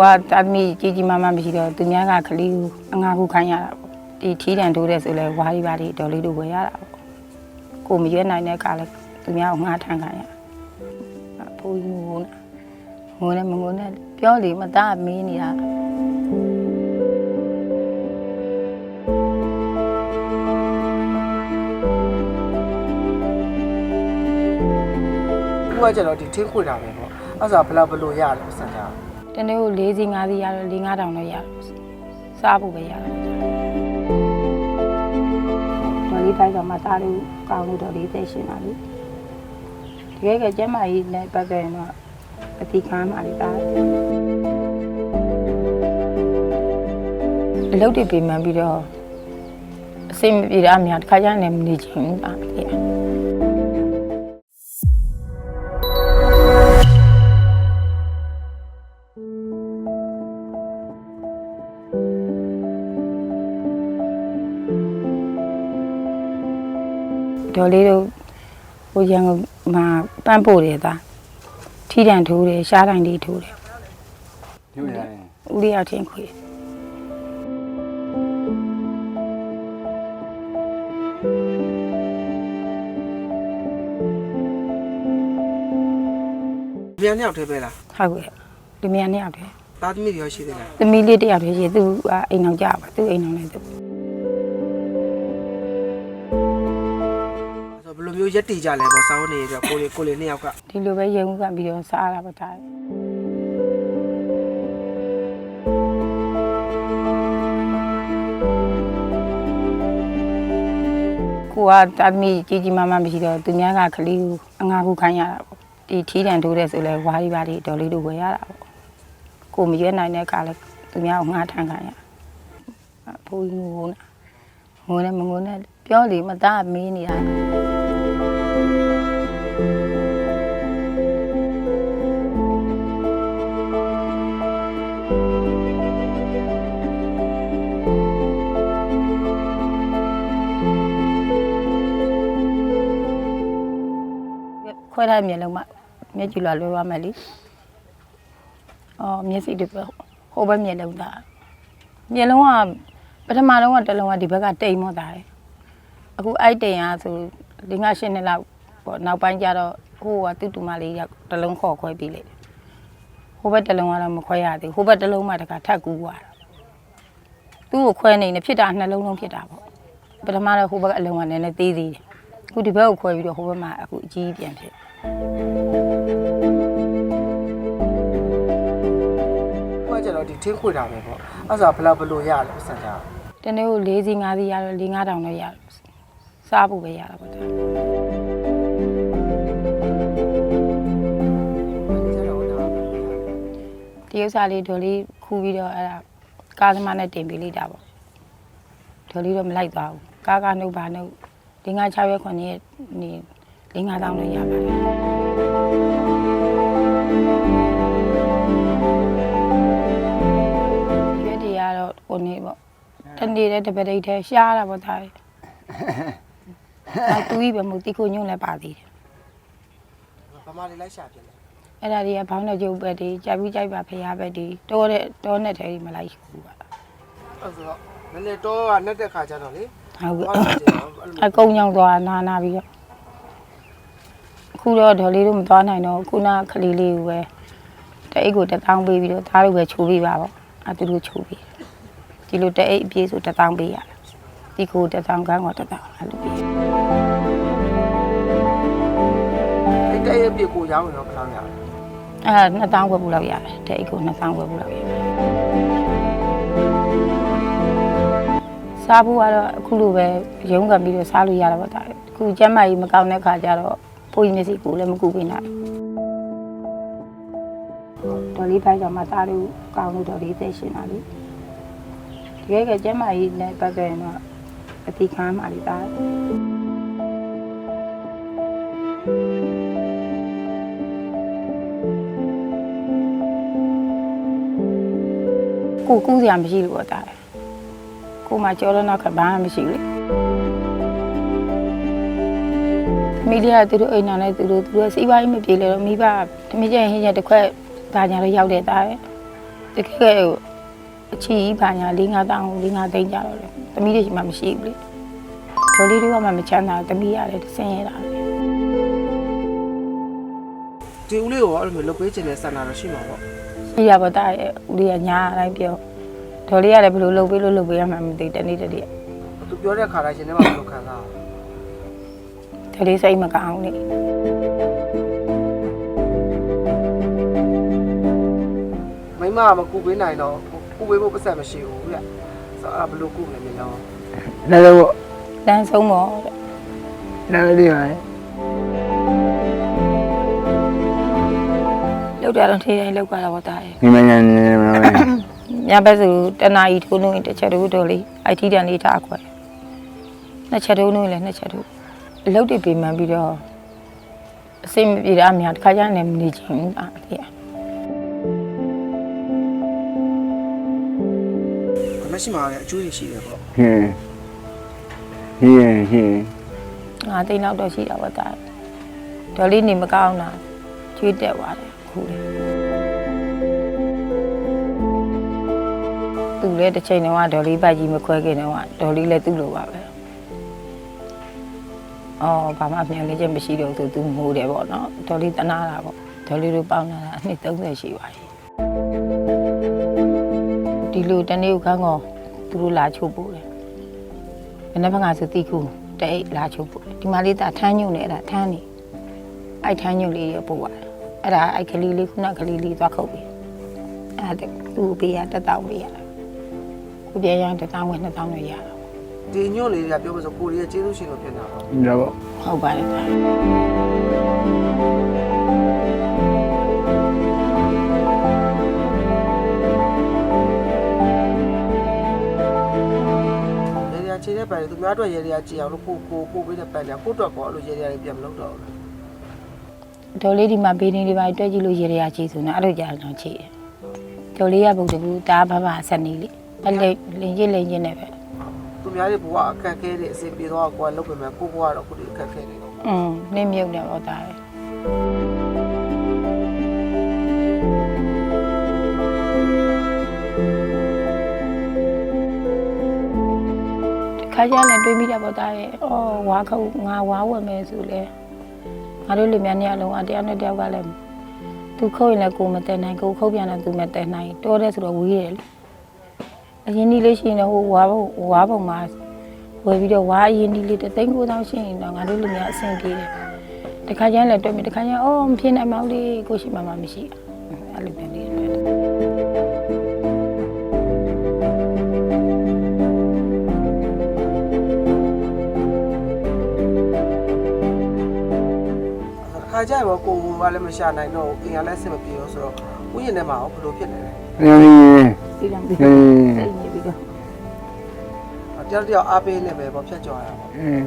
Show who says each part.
Speaker 1: ကတာသမီကြီးကြီးမားမားမရှိတော့သူများကကလေးကိုအငါခုခိုင်းရတာပေါ့ဒီထီးတန်ထိုးတဲ့ဆိုလဲဝါးရီပါလေးဒေါ်လေးတို့ဝယ်ရတာပေါ့ကိုမရွေးနိုင်တဲ့ကလည်းသူများကိုငှားထမ်းခိုင်းရအဖိုးကြီးငိုနေငိုနေမငိုနဲ့ပြောလေမသားမင်းနေတာ
Speaker 2: ခုကကျတော့ဒီထင်းခွေတာပဲပေါ့အဲ့ဒါဘယ်လောက်ဘယ်လိုရတယ်ပတ်စံကြ
Speaker 1: တနေ့ကို၄စီ၅စီရတော့၄၅တောင်တော့ရတယ်စားဖို့ပဲရတယ်ဒေါ်လေးဖိုက်တော့မသားလို့ကောင်းလို့ဒေါ်လေးသိရှင်ပါလေတကယ်ကကျမကြီးနဲ့ပတ်သက်ရင်တော့အတိခံပါလေသားအလုပ်တွေပြင်မှန်ပြီးတော့အစိမ့်မပြေတာအများတစ်ခါကျရင်လည်းမနေချင်ဘူးပါ ဒေါ်လေးတို့ဟိုရန်ကုန်မှာပန်းပို့တယ်သားထီးတန်ထိုးတယ်ရှားတိုင်းလေးထိုးတယ်
Speaker 3: ညွှန်ရတယ်
Speaker 1: ဦးလေးရောက်ချင်းခွေ
Speaker 2: မြန်နှစ်ယောက်တည်းပဲလား
Speaker 1: ဟုတ်ကဲ့ဒီမြန်နှစ်ယောက်တည်း
Speaker 2: သားသမီးတွေရောရှိသေးလား
Speaker 1: သမီးလေးတစ်ယောက်တည်းရှိသူကအိမ်အောင်ကြပါသူအိမ်အောင်လည်းသူ
Speaker 2: ဘယ်လိုမျိုးရက်တည်ကြလဲပေါ့စာဝန်နေရတော့ကိုလေးကိုလေးနှစ်ယောက်က
Speaker 1: ဒီလိုပဲရုံကပြီးတော့စားလာပါသားကိုကတာသမီကြီးကြီးမားမားမရှိတော့သူများကကလေးကိုအငါခုခိုင်းရတာပေါ့ဒီထီးတန်ထိုးတဲ့ဆိုလဲဝါးရီပါလေးဒေါ်လေးတို့ဝယ်ရတာပေါ့ကိုမရွေးနိုင်တဲ့ကလည်းသူများကိုငှားထမ်းခိုင်းရအဖိုးကြီးငိုနေငိုနေမငိုနဲ့ပြောလေမသားမင်းနေတာ ခွဲထားတဲ့မျက်လုံးမှမျက်ကြည့်လာလွယ်ပါမယ်လေ။အော်မျက်စိတစ်ပဲဟိုဘက်မျက်လုံးသားမျက်လုံးကပထမတော့ကတစ်လုံးကဒီဘက်ကတိမ်မော့သားတယ်။အခုအဲ့တိမ်ကဆို၄၅ရှစ်နှစ်လောက်ပေါ့နောက်ပိုင်းကျတော့ဟိုကတူတူမလေးရောက်တစ်လုံးခေါ်ခွဲပြီးလေ။ဟိုဘက်တစ်လုံးကတော့မခွဲရသေးဘူး။ဟိုဘက်တစ်လုံးမှတခါထပ်ကူးသွားတာ။သူ့ကိုခွဲနေနေဖြစ်တာနှလုံးလုံးဖြစ်တာပေါ့။ပထမတော့ဟိုဘက်အလုံးကလည်းနည်းနည်းသေးသေးတယ်။အခုဒီဘက်ကိုခွဲပြီးတော့ဟိုဘက်မှာအခုအကြီးပြန်ဖြစ်
Speaker 2: ခုကကျတော့ဒီထင်းခွေတာပဲပေါ့အဲ့ဒါဘယ်လောက်ဘယ်လိုရတယ်ပတ်စံကြ
Speaker 1: တနေ့ကို၄စီ၅စီရတော့၄၅တောင်တော့ရတယ်စားဖို့ပဲရတာပေါ့ဒါ
Speaker 2: ကျတော့ဒါ
Speaker 1: ဒီဥစ္စာလေးဒေါ်လေးခူးပြီးတော့အဲ့ဒါကားသမားနဲ့တင်ပေးလိုက်တာပေါ့ဒေါ်လေးတော့မလိုက်သွားဘူးကားကနှုတ်ပါနှုတ်၄၅6ရက်9ရက်နေ ၄၅တောင်တော့ရပါတယ်ရွက်တွေကတော့ဟိုနေပေါ့တနေ့တဲ့တပတိတ်ထဲရှားတာပေါ့ဒါလေးအဲတူကြီးပဲမဟုတ်တိကိုညွန့်လည်းပါသေးတယ်
Speaker 2: ဗမာလေးလိုက်ရှာပြတယ်
Speaker 1: အဲ့ဒါတွေကဘောင်းတဲ့ကျုပ်ပဲဒီကြိုက်ပြီးကြိုက်ပါဖရားပဲဒီတောတဲ့တောနဲ့ထဲကြီးမလိုက်ဘူးပါ
Speaker 2: အဲ့ဆိုတော့နည်းနည်းတော့ကနဲ့တဲ့ခါကျတော့လေ
Speaker 1: ဟုတ်ကဲ့
Speaker 2: ဘာလို့လဲအဲ့လို
Speaker 1: အကုန်းညောင်းသွားနာနာပြီးတော့ အခုတော့ဒေါ်လေးတို့မသွားနိုင်တော့ခုနကလေးလေးကိုပဲတအိတ်ကိုတစ်တောင်းပေးပြီးတော့သားတို့ပဲချိုးပေးပါပေါ့အဲသူတို့ချိုးပေးဒီလိုတအိတ်အပြည့်ဆိုတစ်တောင်းပေးရတယ်ဒီကိုတစ်တောင်းကန်းကတစ်တောင်းအဲ့လိုပေး
Speaker 2: အဲ့တဲ့ရဲ့ပြစ်ကိုရောင်းရင်တော့ဘယ်လောက်ရလဲ
Speaker 1: အဲ့ဒါနှစ်တောင်းခွဲဘူးလောက်ရတယ်တအိတ်ကိုနှစ်တောင်းခွဲဘူးလောက်ရတယ်စားဖို့ကတော့အခုလိုပဲရုံးကန်ပြီးတော့စားလို့ရတာပေါ့ဒါအခုကျမ်းမာကြီးမကောင်းတဲ့ခါကျတော့ ဖိုးကြီးမျက်စိကိုလည်းမကူပေးနိုင်ဒေါ်လေးဖိုင်ကြောင့်မသားလို့ကောင်းလို့ဒေါ်လေးသိရှင်တာလေတကယ်ကကျမ်းမာကြီးနဲ့ပတ်သက်ရင်တော့အတိခံပါလိမ့်သားကိုကူးစရာမရှိလို့ပေါ့ဒါကိုမှကြောတော့နောက်ခဘာမှမရှိဘူးလေ မိလေးကသူတို့အိမ်နာနဲ့သူတို့သူတို့စီးပွားရေးမပြေလဲတော့မိဘတမီးကျရင်ဟင်းချက်တစ်ခွက်ဒါညာလို့ရောက်တဲ့သားပဲတတကယ်အချီကြီးဘာညာ၄၅တောင်း၄၅သိန်းကြတော့လေသမီးတွေရှိမှမရှိဘူးလေဒေါ်လေးတွေကမှမချမ်းသာသမီးရတယ်ဆင်းရဲတာပဲ
Speaker 2: ဒီဦးလေးကိုအဲ့လိုမျိုးလုပ်ပေးခြင်းနဲ့ဆန္ဒတော့ရှိမှာပေါ့
Speaker 1: ရှိရပါသားရဲ့ဦးလေးကညာတိုင်းပြောဒေါ်လေးကလည်းဘယ်လိုလုပ်ပေးလို့လုပ်ပေးရမှမသိတနေ့တည်းတည်း
Speaker 2: သူပြောတဲ့ခါတိုင်းရှင်ထဲမှာဘယ်လိုခံစားလဲ
Speaker 1: ဒေါ်လေးစိတ်မကောင်းနေ
Speaker 2: မိမကမကူပေးနိုင်တော့ကူပေးဖို့ပတ်သက်မရှိဘူးဗျဆိုတော့အဲ့ဘယ်လိုကူလဲမြေလော
Speaker 3: လည်းတော့
Speaker 1: လမ်းဆုံးပေါ့တဲ့
Speaker 3: လည်းလေးပါလေ
Speaker 1: လောက်တာတော့ထိတိုင်းလောက်ပါတာပေါ့တာရဲ့
Speaker 3: ဒီမညာနေနေမှာပဲ
Speaker 1: ညဘက်ဆိုတနာရီထိုးလို့တစ်ချက်တိုးတော့လေအိုက်တီတန်လေးထားခွဲနှစ်ချက်တိုးလို့လည်းနှစ်ချက်တိုး အလုပ်တွေပြင်မှန်ပြီးတော့အစိမ့်မပြေတာအများတစ်ခါကျရင်လည်းမနေချင်ဘူးအာဒီက
Speaker 2: မရှိမှာလည်းအကျိုးရှိတယ်ပေါ့
Speaker 3: ဟင်းဟင်းဟင်း
Speaker 1: ငါသိန်းတော့တော့ရှိတာပေါ့တာဒေါ်လေးနေမကောင်းတာကျွေးတက်သွားတယ်ခုလေသူလည်းတစ်ချိန်တော့ဒေါ်လေးပိုက်ကြီးမခွဲခင်တော့ဒေါ်လေးလည်းသူ့လိုပါပဲ အော်ဘာမှပြန်လေးချက်မရှိတော့သူသူငိုတယ်ပေါ့နော်ဒေါ်လေးတနာတာပေါ့ဒေါ်လေးတို့ပေါင်းလာတာအနှစ်30ရှိပါပြီဒီလိုတနေ့ကခန်းကောသူတို့လာချုပ်ပို့တယ်ဘယ်နှဘက်ကဆိုတိခုတဲ့အိတ်လာချုပ်ပို့တယ်ဒီမလေးတာထမ်းညုံနေအဲ့ဒါထမ်းနေအဲ့ထမ်းညုံလေးရပို့ရတယ်အဲ့ဒါအဲ့ကလေးလေးခုနကလေးလေးသွားခုတ်ပြီအဲ့ဒါသူ့ပေးရတက်တောင်းပေးရတယ်ကိုပြန်ရရင်တက်တောင်းဝင်2000နဲ့ရတာ
Speaker 2: ဒီညွန့်လေးကပြောလို့ဆိုကိုရီးယားကျေးဇူးရှင်လို့ဖြစ်တာပေါ့
Speaker 3: ဒါပေါ့
Speaker 1: ဟုတ်ပါတယ်တာ
Speaker 2: ရေရာခြေတဲ့ပန်သူများအတွက်ရေရာကြည့်အောင်လို့ကိုကိုပို့ပေးတဲ့ပန်ညာကိုအတွက်ပေါ့အဲ့လိုရေရာတွေပြန်မလုပ်တော့ဘူး
Speaker 1: ဒေါ်လေးဒီမှာဘေးနေလေးပါတွဲကြည့်လို့ရေရချီဆိုနေအဲ့လိုကြာတော့ချီတယ်ဒေါ်လေးကဘုတ်တကူတားဘာဘာဆက်နေလေအဲ့လေလင်ကြီးလင်ကြီးနဲ့ပဲ
Speaker 2: သူများတွေဘဝအခက်ခဲတဲ့အစီပြေတော့ကိုကလုပ်ပေမဲ့ကိုဘဝတော့ကိုဒီအခက်ခဲနေတော့
Speaker 1: อืมနင်းမြုပ်နေတော့တာပဲခါကြလည်းတွေးမိတာပေါ့တာရဲ့။အော်ဝါခုတ်ငါဝါဝယ်မယ်ဆိုလဲငါတို့လူများနေအလုံးအတရားနဲ့တယောက်ကလည်းသူခုတ်ရင်လည်းကိုမတဲနိုင်ကိုခုတ်ပြန်လည်းသူမတဲနိုင်တော်တဲ့ဆိုတော့ဝေးတယ်လေ။ အရင်ဒီလေးရှိရင်တော့ဟိုဝါဘုံဝါဘုံမှာဝယ်ပြီးတော့ဝါအရင်ဒီလေးတသိန်းကိုတောင်းရှိရင်တော့ငါတို့လူများအဆင်ပြေတယ်။တခါကျရင်လည်းတွေ့မိတခါကျရင်အော်မဖြစ်နိုင်ပါဘူးလေကိုရှိမှမှမရှိ။အဲ့လိုပြန်လေးတွေ့တယ်
Speaker 2: ခါကြရောကိုဘဝလည်းမရှာနိုင်တော့အင်ရလည်းအဆင်မပြေတော့ဆိုတော့ဥယျာဉ်ထဲမှာရောဘယ်လိုဖြစ်နေလဲ
Speaker 3: ဟင်းဟင်း
Speaker 1: ပြီးတော့ပြီး
Speaker 3: ဟ
Speaker 1: တော့
Speaker 3: င်း
Speaker 1: အဲ့ဒီပြီးတော့
Speaker 2: တယောက်တယောက်အားပေးနေပဲပေါ့ဖြတ်ကျော်ရတာပေါ့
Speaker 3: ဟင်း